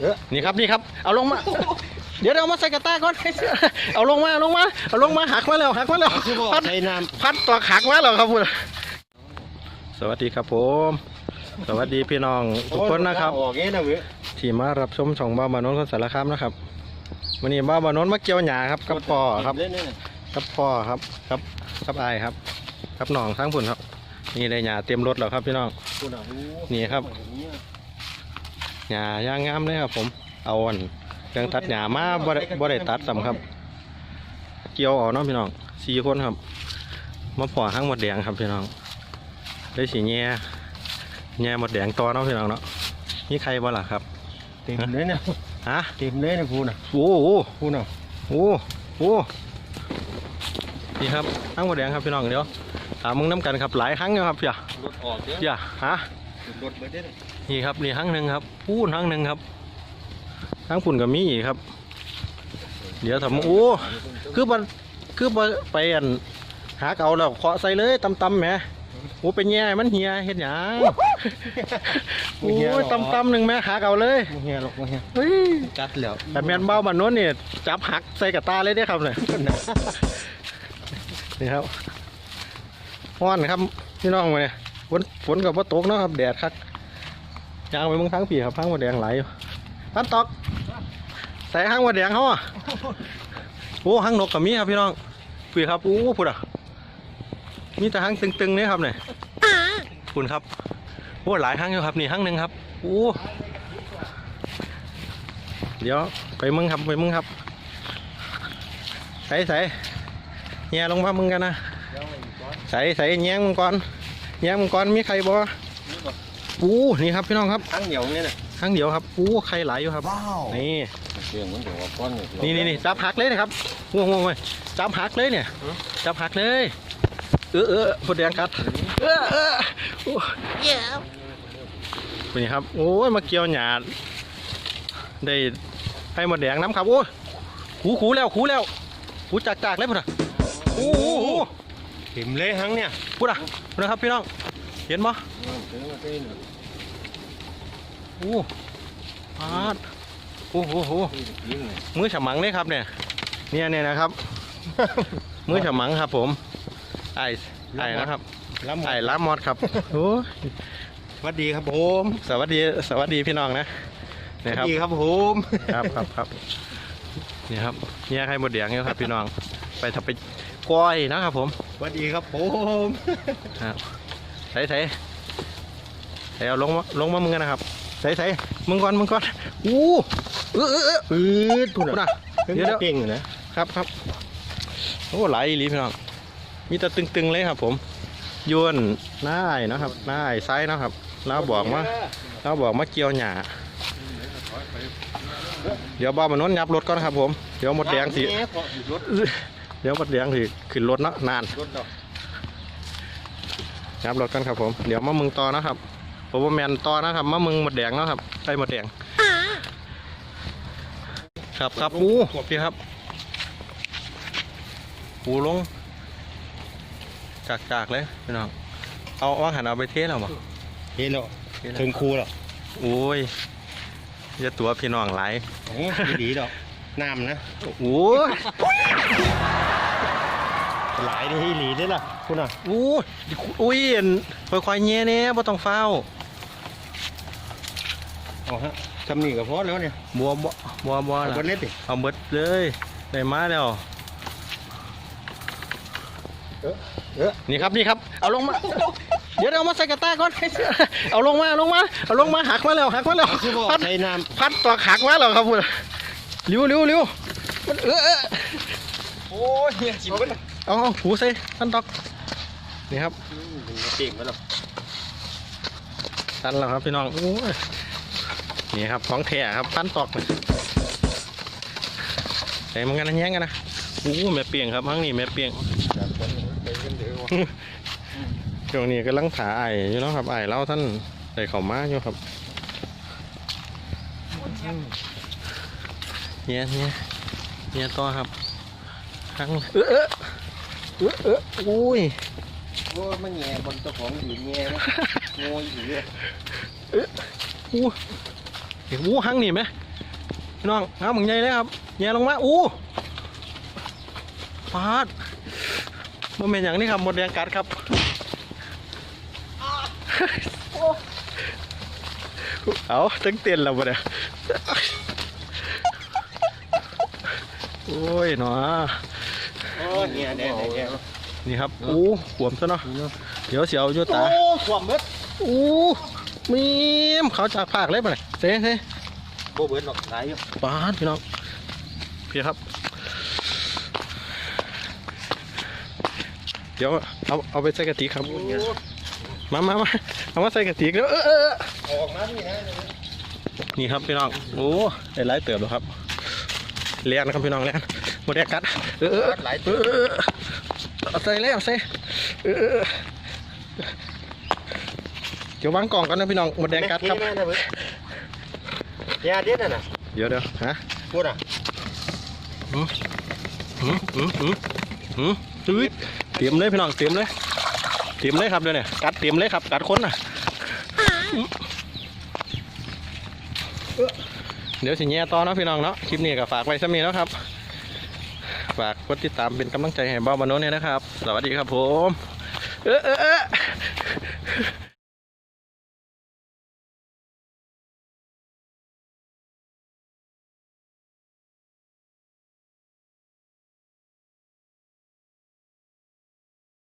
เออนี่ครับนี่ครับ เอาลงมา เดี๋ยวเดี๋ยวเอามาใส่กระต้าก่อน เอาลงมาเอาลงมา เอาลงมาหักมาแล้วหักมาแล้วคือบอกพัดใช้น้พัดตัวหักมาแล้วครับคุณสวัสดีครับผม สวัสดีพี่น้องำทุกคนนะครับออกงี้นะเว้ยที่มารับชมช่องบ้านบานนท์คนสารคามนะครับวันนี้บ้านบานนท์มาเกี่ยวหญ้าครับกับพ่อครับเล่นนี่กับพ่อครับครับกับอายครับกับน้องทั้งผุนครับ นี่ได้หญ้าเต็มรถแล้วครับพี่น้องคุณอะโอ้นี่ครับ หญ้าย่างงามเลยครับ ผมเอาอันเครื่องตัดหญ้ามาบ่ได้บ่ได้ตัดสำครับ เกี่ยวเออกเนาะพี่น้องสี่คนครับมาพ่อห้างหมดแดงครับพี่น้องได้สีแง่แง่หมดแดงต่อเนาะพี่น้องเนาะนี่ใครบ่ล่ะครับเต็มเลยเนี่ยฮะเต็มเลยนะคุณอะโอ้โหคุณอะโอ้โหนี่ครับห้างหมดแดงครับพี่น้องเดี๋ยวถามมึงน้ำกันครับหลายครั้งแล้วครับอย่ารถออกเยอะอย่าฮะรถเบิดเด้อ นี่ครับนี่ครั้งหนึ่งครับพูนครั้งหนึ่งครับครั้งปุ่นกับมีอีกครับ เดี๋ยวทำโอ้คือมันคือบ่ไปอันหาเก่าแล้วเคาะใส่เลยตำตำๆแหมโอ้เป็นแง่มันเหียเห็นหยังโอ้ยตำตำๆหนึ่งแหม่หาเก่าเลยมึงเฮียหรอกมึงเฮียเฮ้ยกัดแล้วแต่แมนเบ้าบันโน้นนี่จับหักใส่กับตาเลยได้อครับเนี่ยนี่ครับห้อนครับพี่น้องมาเนี่ยฝนฝนกับว่าตกเนาะครับแดดครับ ยางไปมึงทั้งปีครับทั้งหมดแดงไหลอยู่ตันตอก ใส่ห้งหมดแดงเขาอะโอ้ห้างนกกับมีครับพี่น้องปีครับโอ้พูดอะมีแต่ห้งตึงๆนี่ครับเนี่ยคุณครับโอ้หลายห้งอยู่ครับนี่ห้งหนึ่งครับโอ้เดี๋ยวไปมึงครับไปมึงครับ ใส่ใส่แง่ลงมามึงกันนะใส่ใส่แง่มึงก่อนแง่มึงก่อนมีใครบ่ อู้นี่ครับพี่น้องครับทั้งเหนียวเนี่ยนะครั้งเดียวครับอู้ใครหลายอยู่ครับว้าวนี่เสียงมันถือว่าก้อนนี่นี่นี่จับหักเลยนะครับง่วงง่วงเลยจับหักเลยเนี่ยจับหักเลย เออเออพดแดงกัดเออเออโอ้นี่ครับโอ้ยมาเกี่ยวหยาดได้ให้หมดแดงน้ำครับโอ้ยขูขูแล้วขูแล้วขูจากจากเลยพุ่นอะโอ้โหเต็มเลยทั้งเนี่ยพุ่นอะพุ่นนะครับพี่น้อง เห็นบ่โอ้ปาดโอ้โหโหมือฉมังเลยครับเนี่ย เนี่ยเนี่ยนะครับ มือฉมังครับ ผมไอ้ไอ้นะครับล้ำไอ้ล้ามอดครับโอ้ยสวัสดีครับผม สวัสดี สวัสดีพี่น้องนะสนี่วัสครับดีครับผมครับครับครับนี่ครับเนี่ยใครหมดเดียงเนี่ยครับพี่น้อง ไปทำไปกล้อยนะครับผมสวัสดีครับผมครับ ใส่ใส่ใส่เอาลงมาลงมามึงกันนะครับใส่ใส่มึงก่อนมึงก่อนอู้เออเออเออปืดคุณพุ่นอะอะเดี๋ยวเดี๋ยวเก่งอยู่นะครับครับโอ้หลายอีหลีพี่น้องมีแต่ตึงๆเลยครับ ผมยวนหน้าไอ้นะครับหน้าไอ้ไซส์นะครับเราบอกมาเราบอกมาเกี่ยวหญ้าเดี๋ยวบ้ามันน้นยับรถก่อนครับ ผมเดี๋ยวหมดแดงสิรถเดี๋ยวหมดแดงสิขึ้นรถเนาะนานรถดอก ยับรถกันครับผม เดี๋ยวมามึงต่อนะครับผมว่าแมนต่อนะครับมามึงหมดแดงเนาะครับใส่หมดแดง ครับครับอู้พี่ครับปูลงจากจากเลยพี่น้องเอาว่าหันเอาไปเทสแล้วบ่เห็นแล้วเทสแล้วถึงครูแล้วโอ้ยอย่าตัวพี่น้องหลายโอ้ดีๆดอกน้ำนะโอ้ย หลายนี่หลีได้ล่ะคุณอะโอ้ยอุ้ยอันค่อยๆเงี้ยเนี่ยบ่ต้องเฝ้าวเอาฮะทำนี่ก็พอแล้วเนี่ยบัวบ่บัวบัวเอาล่ะบนเน็ตดิเอาเบิดเลยได้มาแล้วเออเออนี่ครับนี่ครับ เอาลงมา เดี๋ยวเอามาใส่กระต้าก่อน เอาลงมาเอาลงมาเอาลงมาหักมาแล้วหักมาแล้วคือบอกพัดใช้น้พัดตัวหักมาแล้วครับคุณเร็วเร็วเร็วมันเออเออำ โอ้ยเฮียจิบมันเอาเอาหูใส่พันตอกนี่ครับเก่งมาแล้วตันแล้วครับพี่น้องโอ้ยนี่ครับของแท้ครับพันตอกนี่ใส่มันกันนะแย่งกันนะโอ้แม่เปียงครับทั้งนี้แม่เปียงช่วงนี้กำลังถ่าไอ้อยู่เนาะครับไอ้เล่าท่านใส่เข่ามาอยู่ครับเนี่ยเนี่ยเนี่ยต่อครับ ครั้งเออเออเออเอออุ้ยโอ้มันแง่บนเจ้าของอยู่แง่นะโง่อยู่เลยอู้เห็นวูหังนี่ไหมพี่น้องงามมึงใหญ่เลยครับแย่ลงมาอู้ปาดมันเป็นอย่างนี้ครับหมดแรงกัดครับเอาตั้งเตียนแล้วบ่เนี่ยโอ้ยหนอ โอ้เงี้ยแดงแดงนี่ครับอู้ขวมซะเนาะเดี๋ยวเสียวอยู่ตาโอ้ความเบิดอู้มีมเขาจากภาคเลยป่ะเนี่ยเซ่เซ่โบเบิดหรอกหลายอยู่ปาดพี่น้องพี่ครับ เดี๋ยวเอาเอาไปใส่กะทิครับมามามาเอามาใส่กะทิแล้วเออเออเออออกมานี่นะนี่ครับพี่น้องโอ้ได้หลายเติบแล้วครับเลี้ยงนะครับพี่น้องเลี้ยง หมดแดกกัดเออเออหลายเออเออเอาใส่เลยเอาใส่เออเออเออเดี๋ยววางกล่องก่อนนะพี่น้องหมดแดงกัดครับนะเบิดยาเด็ดน่ะนะเดี๋ยวเดี๋ยวฮะพูดอะหืมหืมหืมหืมอุ้ยเตรียมเลยพี่น้องเตรียมเลยเตรียมเลยครับเดี๋ยวเนี่ยกัดเตรียมเลยครับกัดคนน่ะหืมเดี๋ยวสิแย่ต่อเนาะพี่น้องเนาะคลิปนี้ก็ฝากไว้สักนี้แล้วครับ ฝากกดติดตามเป็นกำลังใจให้บ้าบานโนเนี่ยนะครับ สวัสดีครับผม เออเออ